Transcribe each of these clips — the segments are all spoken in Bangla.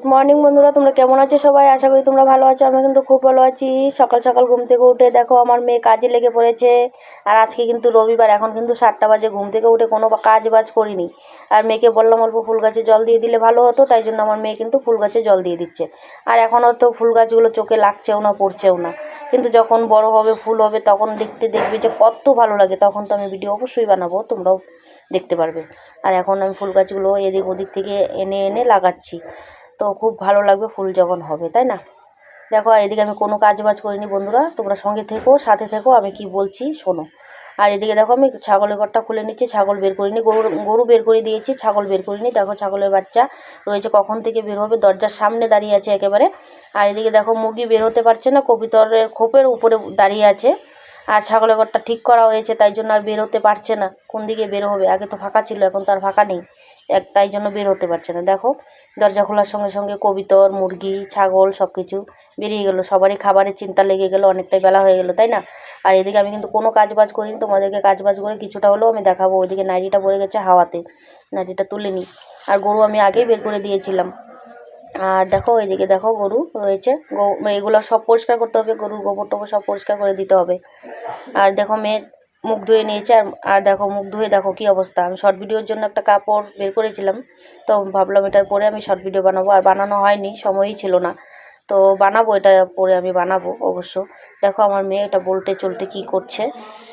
গুড মর্নিং বন্ধুরা, তোমরা কেমন আছো সবাই? আশা করি তোমরা ভালো আছো আমি কিন্তু খুব ভালো আছি। সকাল সকাল ঘুম থেকে উঠে দেখো, আমার মেয়ে কাজে লেগে পড়েছে। আর আজকে কিন্তু রবিবার, এখন কিন্তু সাতটা বাজে, ঘুম থেকে উঠে কোনো কাজ বাজ করিনি। আর মেয়েকে বললাম অল্প ফুল গাছে জল দিয়ে দিলে ভালো হতো, তাই জন্য আমার মেয়ে কিন্তু ফুল গাছে জল দিয়ে দিচ্ছে। আর এখনও তো ফুল গাছগুলো চোখে লাগছেও না, পড়ছেও না। কিন্তু যখন বড় হবে, ফুল হবে, তখন দেখতে দেখবে যে কত ভালো লাগে। তখন তো আমি ভিডিও অবশ্যই বানাবো, তোমরাও দেখতে পারবে। আর এখন আমি ফুল গাছগুলো এদিক ওদিক থেকে এনে এনে লাগাচ্ছি। তো খুব ভালো লাগবে ফুল যখন হবে, তাই না? দেখো এদিকে আমি কোনো কাজ বাজ করিনি বন্ধুরা, তোমরা সঙ্গে থেকো, সাথে থেকো, আমি কি বলছি শোনো। আর এদিকে দেখো, আমি ছাগলের ঘরটা খুলে নিচ্ছি, ছাগল বের করিনি, গরু গরু বের করে দিয়েছি, ছাগল বের করিনি, দেখো ছাগলের বাচ্চা রয়েছে, কখন থেকে বের হবে, দরজার সামনে দাঁড়িয়ে আছে একেবারে। আর এদিকে দেখো, মুরগি বের হতে পারছে না, কবিতরের খোপের উপরে দাঁড়িয়ে আছে। আর ছাগলের ঘরটা ঠিক করা হয়েছে, তাই জন্য আর বের হতে পারছে না। কোন দিকে বের হবে? আগে তো ফাঁকা ছিল, এখন তো আর ফাঁকা নেই। এক, তাই জন্য বের হতে পারছে না। দেখো, দরজা খোলার সঙ্গে সঙ্গে কবিতর, মুরগি, ছাগল সব কিছু বেরিয়ে গেলো। সবারই খাবারের চিন্তা লেগে গেলো, অনেকটাই বেলা হয়ে গেলো, তাই না? আর এদিকে আমি কিন্তু কোনো কাজ বাজ করিনি, তোমাদেরকে কাজ বাজ করে কিছুটা হলেও আমি দেখাবো। ওইদিকে নাইটিটা পড়ে গেছে হাওয়াতে, নাইটিটা তুলে নিই। আর গরু আমি আগেই বের করে দিয়েছিলাম। আর দেখো এইদিকে দেখো গরু রয়েছে। এগুলো সব পরিষ্কার করতে হবে, গরুর গোবর টোবর সব পরিষ্কার করে দিতে হবে। আর দেখো, মেয়ে মুখ ধুয়ে নিয়েছে, আর আর দেখো, মুখ ধুয়ে দেখো কী অবস্থা। আমি শর্ট ভিডিওর জন্য একটা কাপড় বের করেছিলাম, তো ভাবলাম এটার পরে আমি শর্ট ভিডিও বানাবো। আর বানানো হয়নি, সময়ই ছিল না। তো বানাবো, এটা পরে আমি বানাবো অবশ্য। দেখো, আমার মেয়ে এটা বলটে চলতে কি করছে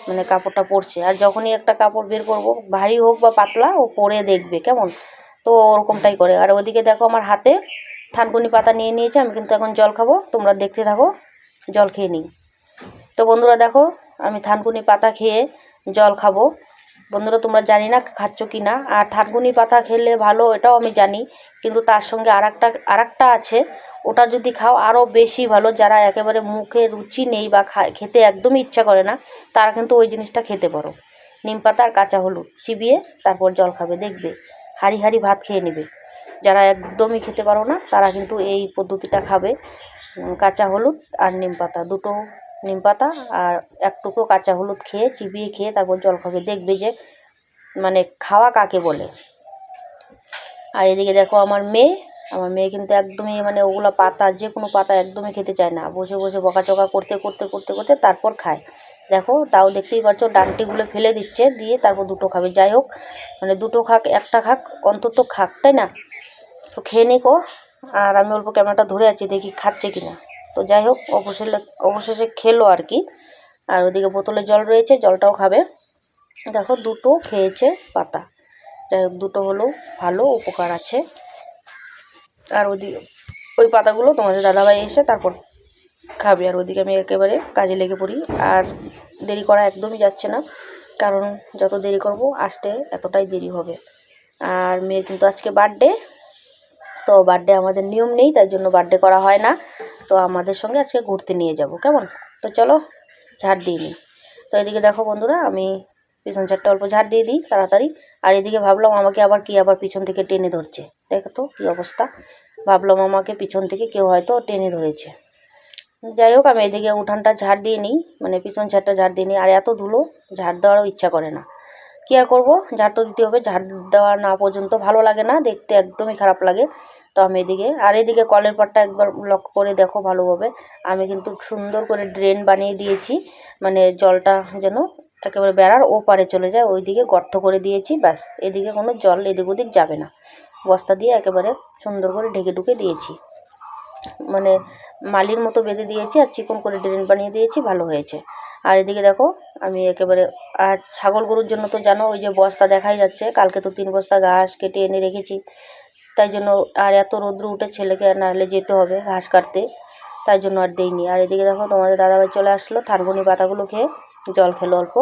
মানে কাপড়টা পরছে। আর যখনই একটা কাপড় বের করব, ভারী হোক বা পাতলা, ও পরে দেখবে, কেমন? তো ওরকমটাই করে। আর ওদিকে দেখো আমার হাতে থানকুনি পাতা নিয়ে নিয়েছে, আমি কিন্তু এখন জল খাব, তোমরা দেখতে থাকো, জল খেয়ে নিই। তো বন্ধুরা দেখো, আমি থানকুনি পাতা খেয়ে জল খাব। বন্ধুরা তোমরা জানি না খাচ্ছ কি না। আর থানকুনি পাতা খেলে ভালো, এটাও আমি জানি, কিন্তু তার সঙ্গে আর একটা আর একটা আছে, ওটা যদি খাও আরও বেশি ভালো। যারা একেবারে মুখে রুচি নেই বা খেতে একদমই ইচ্ছা করে না, তারা কিন্তু ওই জিনিসটা খেতে পারো। নিম পাতা আর কাঁচা হলুদ, চিবিয়ে তারপর জল খাবে, দেখবে। হাঁড়ি হাঁড়ি ভাত খেয়ে নেবে। যারা একদমই খেতে পারো না, তারা কিন্তু এই পদ্ধতিটা খাবে। কাঁচা হলুদ আর নিম পাতা। দুটো নিম পাতা আর এক টুকরো কাঁচা হলুদ খেয়ে, চিবিয়ে খেয়ে তারপর জল খাবে দেখবে যে মানে খাওয়া কাকে বলে। আর এদিকে দেখো আমার মেয়ে আমার মেয়ে কিন্তু একদমই মানে ওগুলো পাতা যে কোনো পাতা একদমই খেতে চায় না। বসে বসে বকাচকা করতে করতে করতে করতে তারপর খায়। দেখো, তাও দেখতেই পাচ্ছ ডান্টিগুলো ফেলে দিচ্ছে, দিয়ে তারপর দুটো খাবে। যাই হোক মানে দুটো খাক, একটা খাক, অন্তত খাক, তাই না? তো খেয়ে নিকো। আর আমি অল্প ক্যামেরাটা ধরে আছি, দেখি খাচ্ছে কি না তো যাই হোক, অবশেষে অবশেষে খেলো আর কি। আর ওদিকে বোতলে জল রয়েছে, জলটাও খাবে। দেখো, দুটো খেয়েছে পাতা। যাই হোক, দুটো হলেও ভালো উপকার আছে। আর ওদিকে, ওই পাতাগুলো তোমাদের দাদাভাই এসে তারপর খাবে। আর ওদিকে আমি একেবারে কাজে লেগে পড়ি। আর দেরি করা একদমই যাচ্ছে না, কারণ যত দেরি করব, আসতে এতটাই দেরি হবে। আর মেয়ের কিন্তু আজকে বার্থডে তো বার্থডে আমাদের নিয়ম নেই, তাই জন্য বার্থডে করা হয় না। তো আমাদের সঙ্গে আজকে ঘুরতে নিয়ে যাব, কেমন? তো চলো, ঝাড় দিই নিই। তো এদিকে দেখো বন্ধুরা, আমি পিছন চারটা অল্প ঝাড় দিয়ে দিই, তাড়াতাড়ি। আর এদিকে ভাবলাম আমাকে আবার কি আবার পিছন থেকে টেনে ধরছে। দেখো তো কী অবস্থা। ভাবলাম আমাকে পিছন থেকে কেউ হয়তো টেনে ধরেছে। যাই হোক, আমি এদিকে উঠানটা ঝাড় দিয়ে নিই মানে পিছন ঝাড়টা ঝাড় দিয়ে নিই। আর এত ধুলো, ঝাড় দেওয়ারও ইচ্ছা করে না। কী আর করব? ঝাড় তো দিতে হবে। ঝাড় দেওয়া না পর্যন্ত ভালো লাগে না, দেখতে একদমই খারাপ লাগে। তো আমি এদিকে, আর এদিকে কলের পাটটা একবার লক্ষ্য করে দেখো ভালোভাবে। আমি কিন্তু সুন্দর করে ড্রেন বানিয়ে দিয়েছি। মানে জলটা যেন একেবারে বেড়ার ওপারে চলে যায়, ওইদিকে গর্ত করে দিয়েছি, ব্যাস। এদিকে কোনো জল এদিক ওদিক যাবে না। বস্তা দিয়ে একেবারে সুন্দর করে ঢেকে ঢুকে দিয়েছি। মানে মালির মতো বেঁধে দিয়েছি আর চিকন করে ড্রেন বানিয়ে দিয়েছি, ভালো হয়েছে। আর এদিকে দেখো, আমি একেবারে, আর ছাগল গরুর জন্য তো জানো, ওই যে বস্তা দেখাই যাচ্ছে, কালকে তো তিন বস্তা ঘাস কেটে এনে রেখেছি। তাই জন্য আর এত রৌদ্র উঠে ছেলেকে আর নাহলে যেতে হবে ঘাস কাটতে। তাই জন্য আর দেইনি। আর এদিকে দেখো, তোমাদের দাদাভাই চলে আসলো, থানকুনি পাতাগুলো খেয়ে। জল খেলো অল্প।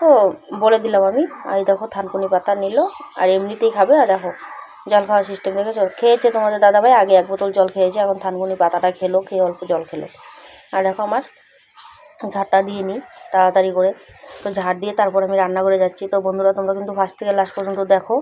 তো বলে দিলাম আমি, আর দেখো থানকুনি পাতা নিল, আর এমনিতেই খাবে, আর দেখো জল খাওয়ার সিস্টেম দেখেছ? খেয়েছে তোমাদের দাদাভাই, আগে এক বোতল জল খেয়েছে, এখন থানকুনি পাতাটা খেলো, খেয়ে অল্প জল খেলো। আর দেখো আমার ঝাড়টা দিয়ে নিই তাড়াতাড়ি করে। তো ঝাড় দিয়ে তারপর আমি রান্না করে যাচ্ছি। তো বন্ধুরা, তোমরা কিন্তু ফার্স্ট থেকে লাস্ট পর্যন্ত দেখো।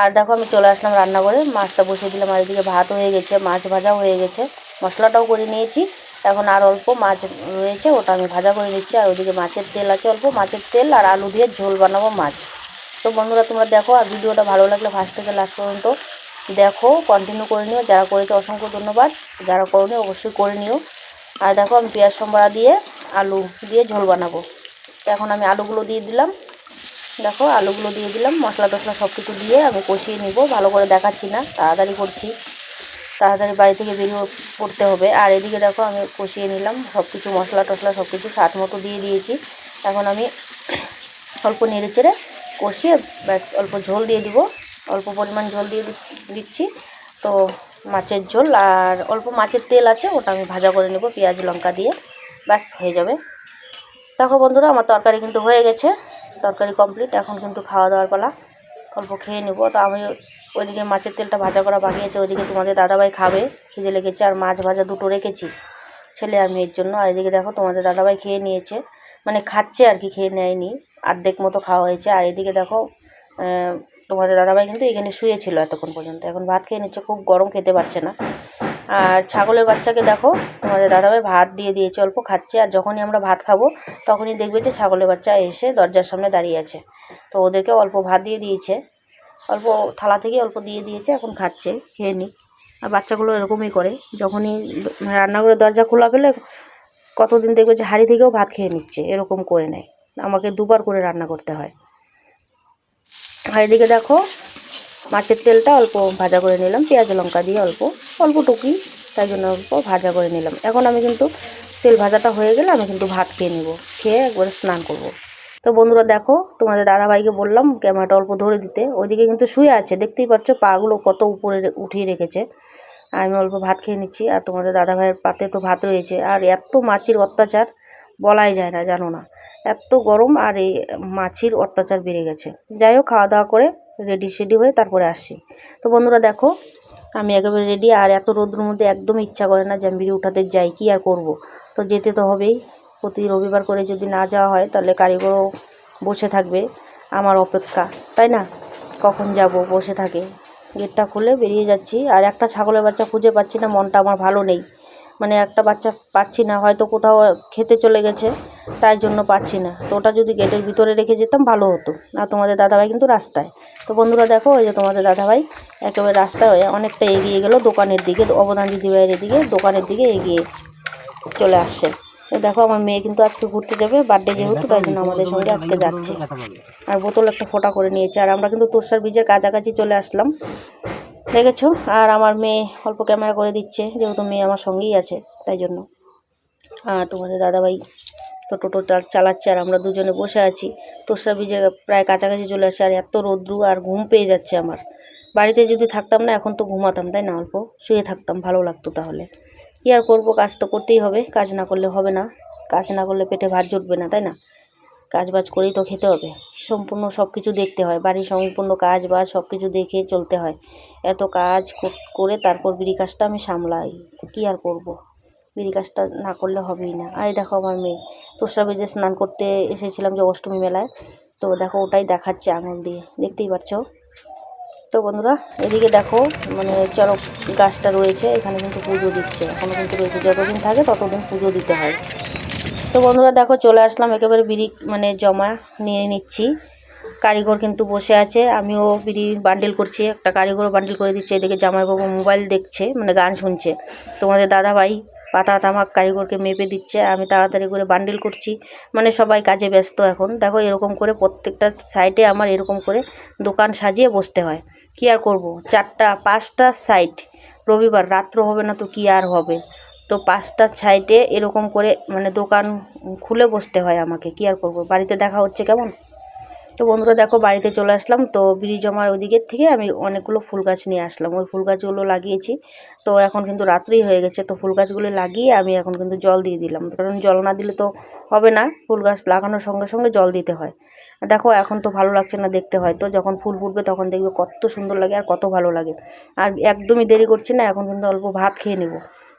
আর দেখো আমি চলে আসলাম রান্না করে মাছটা বসিয়ে দিলাম, আর এদিকে ভাত হয়ে গেছে, মাছ ভাজা হয়ে গেছে। মশলাটাও করে নিয়েছি। এখন আর অল্প মাছ রয়েছে, ওটা আমি ভাজা করে নিচ্ছি, আর ওদিকে মাছের তেল আছে অল্প মাছের তেল আর আলু দিয়ে ঝোল বানাবো মাছ। তো বন্ধুরা, তোমরা দেখো, আর ভিডিওটা ভালো লাগলে ফার্স্ট থেকে লাস্ট পর্যন্ত দেখো কন্টিনিউ করে নিও। যারা করেছে অসংখ্য ধন্যবাদ। যারা করনি, অবশ্যই করে নিও। আর দেখো, আমি পেঁয়াজ সম্বরা দিয়ে আলু দিয়ে ঝোল বানাবো। এখন আমি আলুগুলো দিয়ে দিলাম। দেখো, আলুগুলো দিয়ে দিলাম। মশলা টশলা সব কিছু দিয়ে আমি কষিয়ে নিব। ভালো করে দেখাচ্ছি না, তাড়াতাড়ি করছি। তাড়াতাড়ি বাড়ি থেকে বেরিয়ে পড়তে হবে। আর এদিকে দেখো আমি কষিয়ে নিলাম সব কিছু মশলা টশলা সব কিছু স্বাদ মতো দিয়ে দিয়েছি। এখন আমি অল্প নেড়ে চেড়ে কষিয়ে ব্যাস অল্প ঝোল দিয়ে দিব। অল্প পরিমাণ ঝোল দিয়ে দিচ্ছি তো মাছের ঝোল আর অল্প মাছের তেল আছে, ওটা আমি ভাজা করে নেব পেঁয়াজ, লঙ্কা দিয়ে। ব্যাস, হয়ে যাবে। দেখো বন্ধুরা, আমার তরকারি কিন্তু হয়ে গেছে। তরকারি কমপ্লিট, এখন কিন্তু খাওয়া দাওয়ার পালা। অল্প খেয়ে নেব। তো আমি ওইদিকে মাছের তেলটা ভাজা করা বাকি আছে। ওইদিকে তোমাদের দাদাভাই খাবে। খিদে লেগেছে আর মাছ ভাজা দুটো রেখেছি ছেলে আর মেয়ের জন্য। আর এদিকে দেখো তোমাদের দাদাভাই খেয়ে নিয়েছে। মানে খাচ্ছে আর কি, খেয়ে নেয়নি। আর্ধেক মতো খাওয়া হয়েছে। আর এদিকে দেখো তোমাদের দাদাভাই কিন্তু এখানে শুয়েছিল এতক্ষণ পর্যন্ত। এখন ভাত খেয়ে নিচ্ছে, খুব গরম খেতে পারছে না। আর ছাগলের বাচ্চাকে দেখো, তোমাদের দাদাভাই ভাত দিয়ে দিয়েছে, অল্প খাচ্ছে। আর যখনই আমরা ভাত খাব, তখনই দেখবে যে ছাগলের বাচ্চা এসে দরজার সামনে দাঁড়িয়ে আছে। তো ওদেরকে অল্প ভাত দিয়ে দিয়েছে। অল্প থালা থেকে অল্প দিয়ে দিয়েছে, এখন খাচ্ছে, খেয়ে নিক। আর বাচ্চাগুলো এরকমই করে, যখনই রান্নাঘরের দরজা খোলা পেলে কতদিন দেখবে যে হাঁড়ি থেকেও ভাত খেয়ে নিচ্ছে, এরকম করে নেয়। আমাকে দুবার করে রান্না করতে হয়। আর এদিকে দেখো, মাছের তেলটা অল্প ভাজা করে নিলাম, পেঁয়াজ, লঙ্কা দিয়ে অল্প অল্প টুকি, তাই জন্য অল্প ভাজা করে নিলাম। এখন আমি কিন্তু তেল ভাজাটা হয়ে গেলে আমি কিন্তু ভাত খেয়ে নেব, খেয়ে একবারে স্নান করব। তো বন্ধুরা দেখো, তোমাদের দাদাভাইকে বললাম ক্যামেরাটা অল্প ধরে দিতে। ওইদিকে কিন্তু শুয়ে আছে, দেখতেই পাচ্ছ পাগুলো কত উপরে উঠিয়ে রেখেছে। আর আমি অল্প ভাত খেয়ে নিচ্ছি, আর তোমাদের দাদাভাইয়ের পাতে তো ভাত রয়েছে। আর এত মাছির অত্যাচার বলাই যায় না, জানো না। এত গরম আর এই মাছির অত্যাচার বেড়ে গেছে। যাই হোক, খাওয়া দাওয়া করে রেডি সেডি হয়ে তারপরে আসি তো বন্ধুরা দেখো, আমি একেবারে রেডি আর এত রোদ্রের মধ্যে একদম ইচ্ছা করে না যে আমি বিড়ি উঠাতে যাই, কি আর করব? তো যেতে তো হবেই। প্রতি রবিবার করে যদি না যাওয়া হয়, তাহলে কারিগরও বসে থাকবে আমার অপেক্ষা, তাই না? কখন যাব? বসে থাকে। গেটটা খুলে বেরিয়ে যাচ্ছি। আর একটা ছাগলের বাচ্চা খুঁজে পাচ্ছি না, মনটা আমার ভালো নেই। মানে একটা বাচ্চা পাচ্ছি না, হয়তো কোথাও খেতে চলে গেছে, তাই জন্য পাচ্ছি না। তো ওটা যদি গেটের ভিতরে রেখে যেতাম, ভালো হতো। আর তোমাদের দাদাভাই কিন্তু রাস্তায়। তো বন্ধুরা দেখো, ওই যে তোমাদের দাদাভাই একেবারে রাস্তায় হয়ে অনেকটা এগিয়ে গেল, দোকানের দিকে, অবদান দিদিভাইয়ের দিকে দোকানের দিকে এগিয়ে চলে আসছে। তো দেখো আমার মেয়ে কিন্তু আজকে ঘুরতে যাবে বার্থডে যেহেতু তাই জন্য আমাদের সঙ্গে আজকে যাচ্ছে। আর বোতল একটা ফোঁটা করে নিয়েছে আর আমরা কিন্তু তোরসার বীজের কাছাকাছি চলে আসলাম। দেখেছ? আর আমার মেয়ে অল্প ক্যামেরা করে দিচ্ছে যেহেতু মেয়ে আমার সঙ্গেই আছে তাই জন্য। আর তোমাদের দাদাভাই তো টোটো চালাচ্ছে আর আমরা দুজনে বসে আছি। তোরসা বীজের প্রায় কাছাকাছি চলে আসছে আর এত রোদ্রু আর ঘুম পেয়ে যাচ্ছে আমার। বাড়িতে যদি থাকতাম না এখন তো ঘুমাতাম তাই না অল্প? শুয়ে থাকতাম ভালো লাগতো তাহলে। কী আর করব? কাজ তো করতেই হবে। কাজ না করলে হবে না। কাজ না করলে পেটে ভাত জুটবে না, তাই না? কাজ বাজ করেই তো খেতে হবে। সম্পূর্ণ সব কিছু দেখতে হয়। বাড়ির সম্পূর্ণ কাজ বাজ সব কিছু দেখে চলতে হয়। এত কাজ করে তারপর বিড়ি কাজটা আমি সামলাই। কী আর করব। বিড়ি কাজটা না করলে হবেই না। আর দেখো আমার মেয়ে। তোষরা বেজে স্নান করতে এসেছিলাম যে অষ্টমী মেলায়, তো দেখো ওটাই দেখাচ্ছে আঙুল দিয়ে। দেখতেই পাচ্ছ? তো বন্ধুরা, এদিকে দেখো মানে চরক গাছটা রয়েছে, এখানে কিন্তু পুজো দিচ্ছে। এখনও কিন্তু রয়েছে, যতদিন থাকে ততদিন পুজো দিতে হয়। তো বন্ধুরা দেখো, চলে আসলাম, একেবারে বিড়ি মানে জমা নিয়ে নিচ্ছি। কারিগর কিন্তু বসে আছে, আমিও বিড়ি বান্ডিল করছি, একটা কারিগরও বান্ডিল করে দিচ্ছে। এদিকে জামাইবাবু মোবাইল দেখছে মানে গান শুনছে। তোমাদের দাদাভাই পাতা তামাক কারিগরকে মেপে দিচ্ছে, আমি তাড়াতাড়ি করে বান্ডিল করছি। মানে সবাই কাজে ব্যস্ত এখন। দেখো, এরকম করে প্রত্যেকটা সাইডে আমার এরকম করে দোকান সাজিয়ে বসতে হয়। কী আর করব? চারটা, পাঁচটা সাইড রবিবার, রাত্র হবে না তো কী আর হবে? তো পাঁচটা সাইডে এরকম করে মানে দোকান খুলে বসতে হয় আমাকে। কী আর করব? বাড়িতে দেখা হচ্ছে কেমন? তো বন্ধুরা দেখো, বাড়িতে চলে আসলাম। তো বিড়ি জমার ওদিকের থেকে আমি অনেকগুলো ফুল গাছ নিয়ে আসলাম। ওই ফুল গাছগুলো লাগিয়েছি। তো এখন কিন্তু রাত্রিই হয়ে গেছে। তো ফুল গাছগুলো লাগিয়ে আমি এখন কিন্তু জল দিয়ে দিলাম। কারণ জল না দিলে তো হবে না। ফুল গাছ লাগানোর সঙ্গে সঙ্গে জল দিতে হয়। দেখো, এখন তো ভালো লাগছে না দেখতে হয়তো। যখন ফুল ফুটবে তখন দেখবে কত সুন্দর লাগে আর কত ভালো লাগে। আর একদমই দেরি করছি না, এখন কিন্তু অল্প ভাত খেয়ে নেব।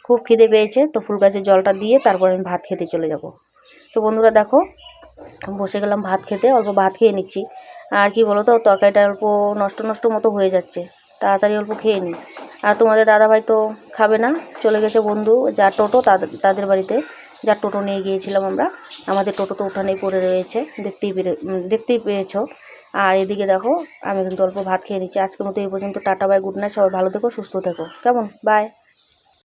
খুব খিদে পেয়েছে, তো ফুল গাছের জলটা দিয়ে তারপর আমি ভাত খেতে চলে যাব। তো বন্ধুরা দেখো, বসে গেলাম ভাত খেতে, অল্প ভাত খেয়ে নিচ্ছি। আর কি বলো তো, তরকারিটা অল্প নষ্ট নষ্ট মতো হয়ে যাচ্ছে। তাড়াতাড়ি অল্প খেয়ে নিই। আর তোমাদের দাদাভাই তো খাবে না, চলে গেছে বন্ধু, যা টোটো তাদের বাড়িতে। যার টোটো নিয়ে গিয়েছিলাম আমরা, আমাদের টোটো তো উঠানেই পড়ে রয়েছে, দেখতেই পেরে দেখতেই পেয়েছ। আর এদিকে দেখো, আমি কিন্তু অল্প ভাত খেয়ে নিচ্ছি। আজকের মতো এই পর্যন্ত। টাটা বাই গুড নাইট সবাই ভালো থেকো, সুস্থ থেকো। কেমন? বাই